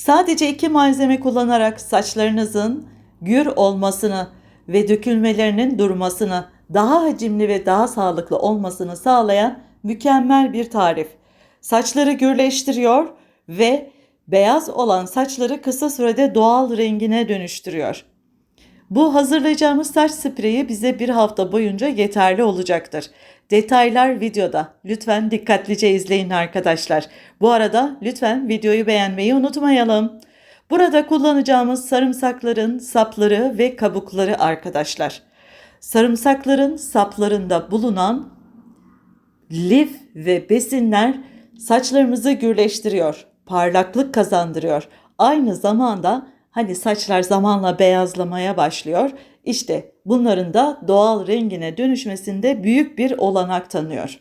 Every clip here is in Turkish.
Sadece iki malzeme kullanarak saçlarınızın gür olmasını ve dökülmelerinin durmasını, daha hacimli ve daha sağlıklı olmasını sağlayan mükemmel bir tarif. Saçları gürleştiriyor ve beyaz olan saçları kısa sürede doğal rengine dönüştürüyor. Bu hazırlayacağımız saç spreyi bize bir hafta boyunca yeterli olacaktır. Detaylar videoda. Lütfen dikkatlice izleyin arkadaşlar. Bu arada lütfen videoyu beğenmeyi unutmayalım. Burada kullanacağımız sarımsakların sapları ve kabukları arkadaşlar. Sarımsakların saplarında bulunan lif ve besinler saçlarımızı gürleştiriyor, parlaklık kazandırıyor. Aynı zamanda hani saçlar zamanla beyazlamaya başlıyor. İşte bunların da doğal rengine dönüşmesinde büyük bir olanak tanıyor.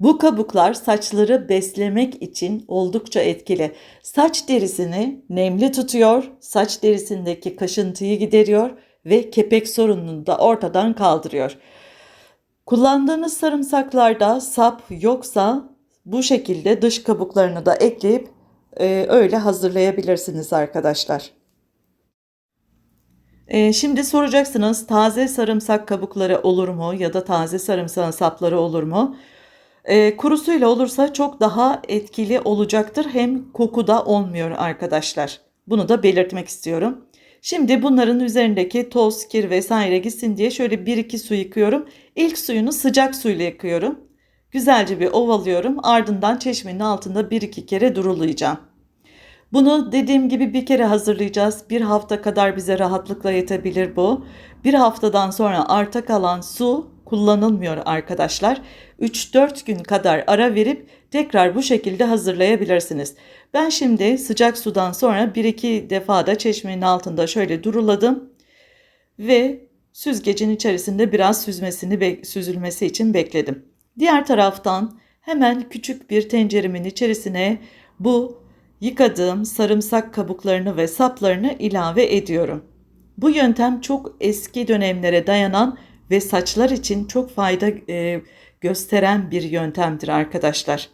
Bu kabuklar saçları beslemek için oldukça etkili. Saç derisini nemli tutuyor, saç derisindeki kaşıntıyı gideriyor ve kepek sorununu da ortadan kaldırıyor. Kullandığınız sarımsaklarda sap yoksa bu şekilde dış kabuklarını da ekleyip e, öyle hazırlayabilirsiniz arkadaşlar. E, şimdi soracaksınız taze sarımsak kabukları olur mu ya da taze sarımsağın sapları olur mu? E, kurusuyla olursa çok daha etkili olacaktır. Hem koku da olmuyor arkadaşlar. Bunu da belirtmek istiyorum. Şimdi bunların üzerindeki toz, kir vesaire gitsin diye şöyle 1-2 su yıkıyorum. İlk suyunu sıcak suyla yıkıyorum. Güzelce bir ovalıyorum. Ardından çeşmenin altında 1-2 kere durulayacağım. Bunu dediğim gibi bir kere hazırlayacağız. Bir hafta kadar bize rahatlıkla yetebilir bu. Bir haftadan sonra arta kalan su kullanılmıyor arkadaşlar. 3-4 gün kadar ara verip tekrar bu şekilde hazırlayabilirsiniz. Ben şimdi sıcak sudan sonra 1-2 defa da çeşmenin altında şöyle duruladım ve süzgecin içerisinde biraz süzmesini süzülmesi için bekledim. Diğer taraftan hemen küçük bir tenceremin içerisine bu yıkadığım sarımsak kabuklarını ve saplarını ilave ediyorum. Bu yöntem çok eski dönemlere dayanan ve saçlar için çok fayda e, gösteren bir yöntemdir arkadaşlar.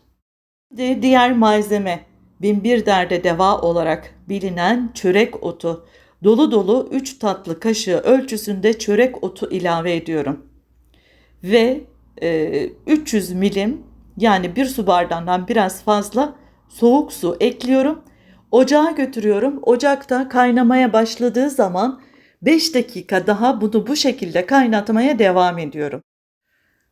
Şimdi diğer malzeme binbir derde deva olarak bilinen çörek otu. Dolu dolu 3 tatlı kaşığı ölçüsünde çörek otu ilave ediyorum. Ve e, 300 milim yani bir su bardağından biraz fazla soğuk su ekliyorum. Ocağa götürüyorum. Ocakta kaynamaya başladığı zaman 5 dakika daha bunu bu şekilde kaynatmaya devam ediyorum.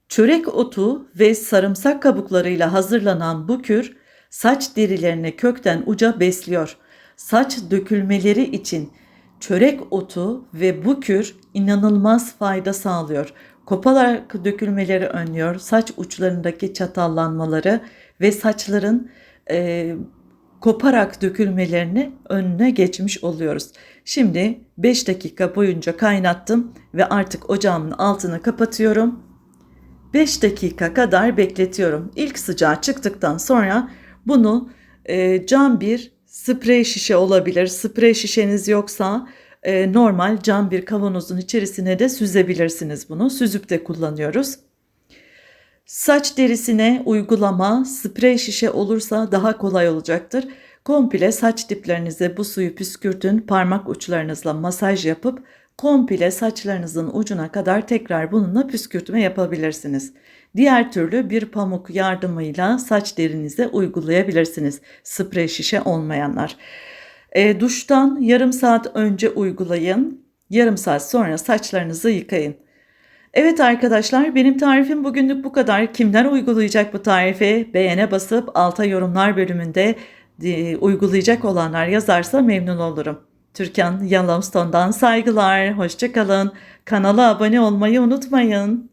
Çörek otu ve sarımsak kabuklarıyla hazırlanan bu kür saç derilerini kökten uca besliyor. Saç dökülmeleri için çörek otu ve bu kür inanılmaz fayda sağlıyor. Kopalarak dökülmeleri önlüyor, saç uçlarındaki çatallanmaları ve saçların e, koparak dökülmelerini önüne geçmiş oluyoruz. Şimdi 5 dakika boyunca kaynattım ve artık ocağımın altını kapatıyorum. 5 dakika kadar bekletiyorum. İlk sıcağı çıktıktan sonra bunu e, cam bir sprey şişe olabilir. Sprey şişeniz yoksa e, normal cam bir kavanozun içerisine de süzebilirsiniz bunu. Süzüp de kullanıyoruz. Saç derisine uygulama sprey şişe olursa daha kolay olacaktır. Komple saç diplerinize bu suyu püskürtün, parmak uçlarınızla masaj yapıp komple saçlarınızın ucuna kadar tekrar bununla püskürtme yapabilirsiniz. Diğer türlü bir pamuk yardımıyla saç derinize uygulayabilirsiniz. Sprey şişe olmayanlar. E, duştan yarım saat önce uygulayın. Yarım saat sonra saçlarınızı yıkayın. Evet arkadaşlar benim tarifim bugünlük bu kadar. Kimler uygulayacak bu tarifi? Beğene basıp alta yorumlar bölümünde uygulayacak olanlar yazarsa memnun olurum. Türkan Yellowstone'dan saygılar. Hoşçakalın. Kanala abone olmayı unutmayın.